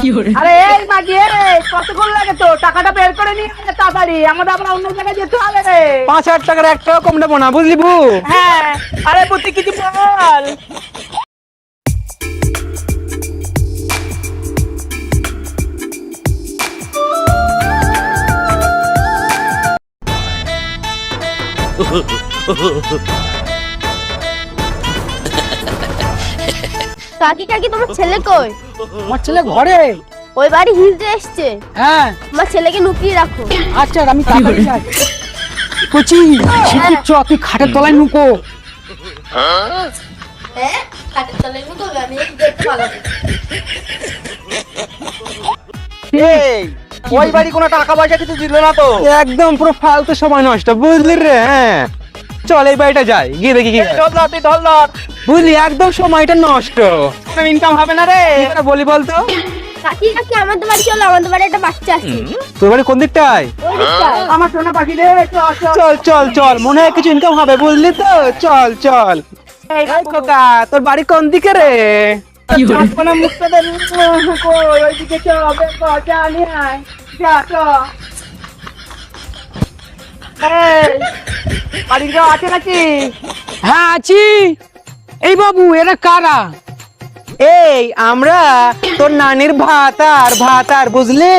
আরে এই এই কতক্ষণ লাগে তো টাকাটা বের করে নিয়ে তাড়াতাড়ি। আমাদের আবার অন্য জায়গায় যেতে হবে রে। পাঁচ হাজার টাকার এক টাকা কম নেব না বুঝলি বু? হ্যাঁ আরে বুদ্ধি কিছু বল। কাকি কাকি তোমার ছেলে কই? আমার ছেলে ঘরে। ওই বাড়ি হিজড়ে এসছে। হ্যাঁ। আমার ছেলেকে লুকিয়ে রাখো। আচ্ছা আমি তাড়াতাড়ি যাই কচি শিখি চ তুই খাটের তলায় নুকো? হ্যাঁ কাঠের তলায় লুকো আমি দেখতে পালাবো। এই ওই বাড়ি কোনো টাকা পয়সা কিছু দিল না তো? একদম পুরো ফালতু সময় নষ্ট বুঝলি রে? হ্যাঁ। চল এই বাড়িটা যাই গিয়ে দেখি কি হয়। ধর তুই ধর ধর বুঝলি একদম সময়টা নষ্ট। ইনকাম হবে না রে। বলি বলতো? আমাদের বাড়ি চলো আমাদের বাড়ি একটা বাচ্চা আছে। তোর বাড়ি কোন দিকটায়? আমার সোনা পাখি রে চল চল। চল চল চল মনে হয় কিছু ইনকাম হবে বুঝলি তো? চল চল। খোকা তোর বাড়ি কোন দিকে রে? বাড়ির কেউ আছে নাকি? হ্যাঁ আছি। এই বাবু এরা কারা? এই আমরা তোর নানির ভাতার ভাতার বুঝলি?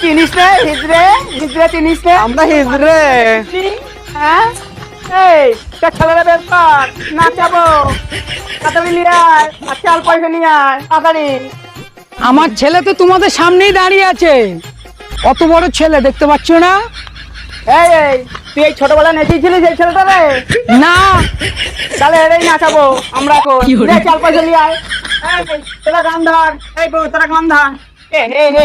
চিনিস রে হিজড়ে? হিজড়ে চিনিস রে? আমরা হিজড়ে। হ্যাঁ? এই তা নাচাবো। তাড়াতাড়ি নিয়ে আয় আর চাল পয়সা নিয়ে আয় তাড়াতাড়ি। আমার ছেলে তো তোমাদের সামনেই দাঁড়িয়ে আছে। অত বড় ছেলে দেখতে পাচ্ছ না? এই এই তুই এই ছোটবেলা নেচেছিলিস এই ছেলেটা রে? না তাহলে না নাচাবো আমরা কই নে চাল পয়সা নিয়ে আয়। এই, তোরা গান ধর। এই বউ তোরা গান ধর। এ হে হে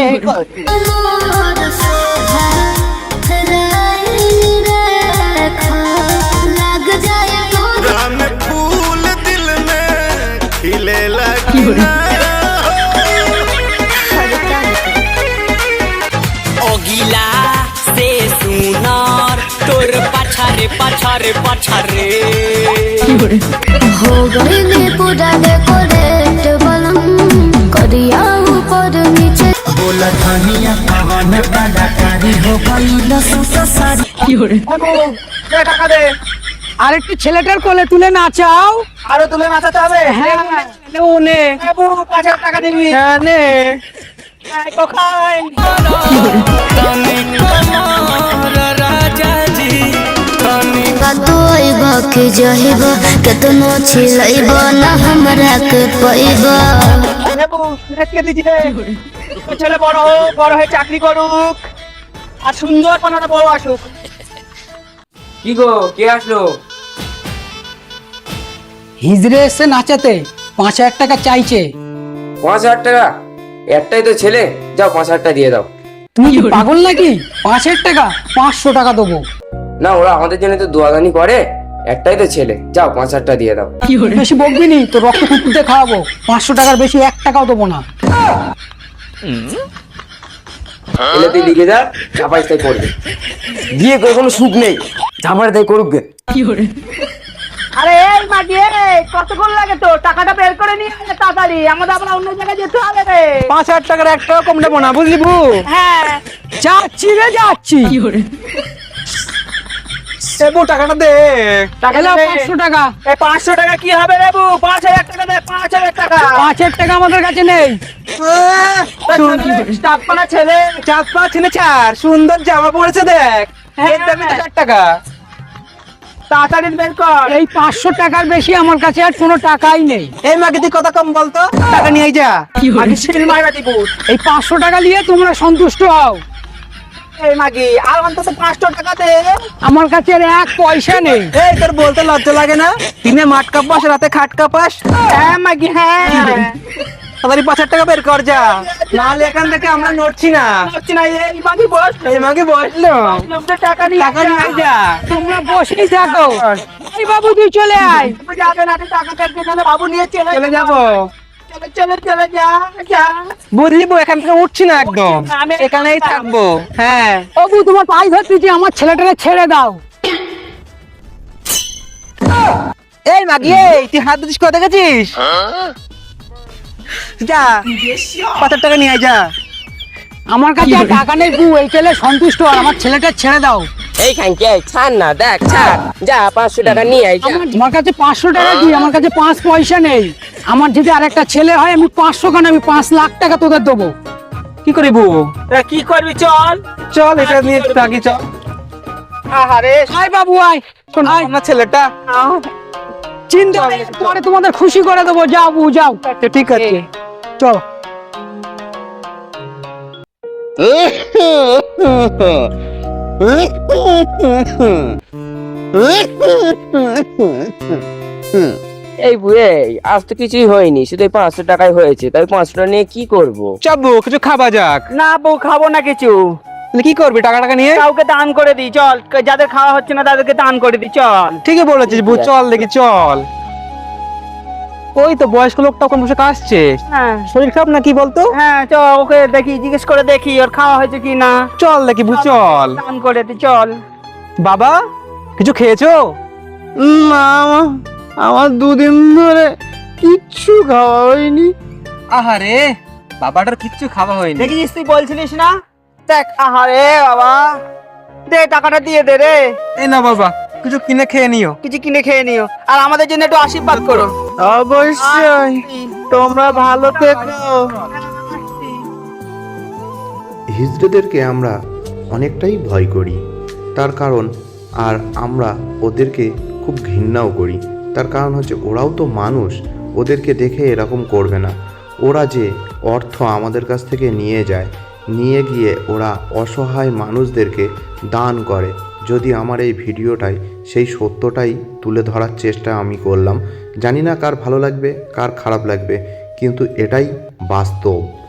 পাছারে পাছারে हो गई ने पूरा डेकोरेट बलम करिया ऊपर नीचे बोला धनिया पवन कलाकारी हो गई लसूस सारी এ বউ, দে টাকা দে আর একটু ছেলেটার কোলে তুলে নাচাও আরো তুলে নাচাতে হবে হ্যাঁ নে ও নে এ বউ, পাঁচ হাজার টাকা দিবি হ্যাঁ নে এই কোখাই রাজা জি তনি तू अइब के जहिब केतनो छिलइब ना हमरा के पइब এ বউ, রেখে দিছি রে তোর ছেলে বড় হোক বড় হয়ে চাকরি করুক আর সুন্দর কোনো একটা বউ আসুক কি গো কে আসলো হিজড়ে এসে নাচাতে পাঁচ হাজার টাকা চাইছে পাঁচ হাজার টাকা একটাই তো ছেলে যাও পাঁচ হাজার টাকা দিয়ে দাও তুমি কি পাগল নাকি পাঁচ হাজার টাকা পাঁচশো টাকা দেবো না ওরা আমাদের জন্য তো দোয়াদানি করে একটাই তো ছেলে। যাও পাঁচ হাজার টাকা দিয়ে দাও। বেশি বকবি নি তো রক্ত কুকুরতে খাওয়াবো। পাঁচশো টাকার বেশি এক টাকাও দেবো না। এলে তুই লিখে যা চাপাইস তাই করবে। দিয়ে করে কোনো সুখ নেই। ঝামারে তাই করুক গে। আরে এই মাগি এই কতক্ষণ লাগে তো টাকাটা বের করে নিয়ে আয় তাড়াতাড়ি। আমাদের আবার অন্য জায়গায় যেতে হবে রে। পাঁচ হাজার টাকার এক টাকা কম নেব না বুঝলি বু? হ্যাঁ। যাচ্ছি রে যাচ্ছি। এ বউ টাকাটা দে। টাকা এলাও দে। পাঁচশো টাকা। এই পাঁচশো টাকা কি হবে রে পাঁচ হাজার টাকা দে পাঁচ হাজার টাকা। পাঁচ হাজার টাকা আমাদের কাছে নেই। করা ছেলে চার ছেলে ছাড়। সুন্দর জামা পড়েছে দেখ। হ্যাঁ। এর তো টাকা। তাড়াতাড়ি বের কর। এই পাঁচশো টাকার বেশি আমার কাছে আর কোনো টাকাই নেই। এই মাকে তুই কথা কম বলতো। টাকা নিয়ে যা। সিল দিব এই পাঁচশো টাকা নিয়ে তোমরা সন্তুষ্ট হও। পাঁচশো টাকা দে আমার কাছে এক পয়সা নেই। এই তোর বলতে লজ্জা লাগে না? দিনে মাঠ কাপাস রাতে খাট কাপাস। হ্যাঁ মাগি হ্যাঁ। তাড়াতাড়ি পাঁচ হাজার টাকা বের কর যা। নাহলে এখান থেকে আমরা নড়ছি না। না এই মাগি বস। এই মাকে বসল টাকা নিয়ে টাকা নিয়ে যা। তোমরা বসেই থাকো। এই বাবু তুই চলে আয়। যাবে না টাকা বাবু নিয়ে চলে চলে যাব। বুঝলি এখান থেকে উঠছি না একদম। এখানেই থাকব। হ্যাঁ। বাবু তোমার পাই ধরতেছি আমার ছেলেটাকে ছেড়ে দাও। এই তুই হাত দিস কোথা গেছিস যা পাঁচ হাজার টাকা নিয়ে আয় যা। আমার কাছে টাকা নেই বউ এই ছেলে সন্তুষ্ট আর আমার ছেলেটা ছেড়ে দাও। এই খানকে ছাড় না দেখ ছাড়। যা পাঁচশো টাকা নিয়ে আয় যা। আমার কাছে পাঁচশো টাকা কি? আমার কাছে পাঁচ পয়সা নেই। আমার যদি আরেকটা ছেলে হয় আমি পাঁচশো কেন আমি পাঁচ লাখ টাকা তোদের দেবো। কি করি বউ? তা কি করবি চল। চল এটা নিয়ে থাকি চল। আহারে। আয় বাবু আয়। শোন আয়। আমার ছেলেটা। চিন্তা নেই, পরে তোমাদের খুশি করে দেবো। যাও বউ যাও। আচ্ছা, ঠিক আছে। চলো। এই বুয়ে আজ তো কিছুই হয়নি। শুধু এই পাঁচশো টাকায় হয়েছে। তাই পাঁচশো টাকা নিয়ে কি করব? চাবো কিছু খাবা যাক। না বউ খাব না কিছু। তাহলে কি করবি? টাকা টাকা নিয়ে? কাউকে দান করে দিই চল। যাদের খাওয়া হচ্ছে না তাদেরকে দান করে দিই চল। ঠিকই বলেছিস বউ চল দেখি চল। ওই তো বয়স্ক লোকটা ওখানে বসে কাশছে। হ্যাঁ। শরীর খারাপ না কি বলতো? হ্যাঁ চল ওকে দেখি জিজ্ঞেস করে দেখি ওর খাওয়া হয়েছে কি না। চল দেখি বউ চল দান করে দিই চল। বাবা কিছু খেয়েছো? না আমার দুদিন ধরে কিচ্ছু খাওয়া হয়নি। আহারে বাবাটার কিচ্ছু খাওয়া হয়নি। দেখিস তুই বলছিলিস না? দেখ আহারে বাবা। দে টাকাটা দিয়ে দে রে। এই না বাবা কিছু কিনে খেয়ে নিও। কিছু কিনে খেয়ে নিও। আর আমাদের জন্য একটু আশীর্বাদ করো। অবশ্যই। তোমরা ভালো থেকো। হিজড়েদেরকে আমরা অনেকটাই ভয় করি। তার কারণ, আর আমরা ওদেরকে খুব ঘৃণাও করি। তার কারণ হচ্ছে, ওরাও তো মানুষ, ওদেরকে দেখে এরকম করবে না। ওরা যে অর্থ আমাদের কাছ থেকে নিয়ে যায়, নিয়ে গিয়ে ওরা অসহায় মানুষদেরকে দান করে। যদি আমার এই ভিডিওটায় সেই সত্যটাই তুলে ধরার চেষ্টা আমি করলাম, জানি না কার ভালো লাগবে, কার খারাপ লাগবে, কিন্তু এটাই বাস্তব।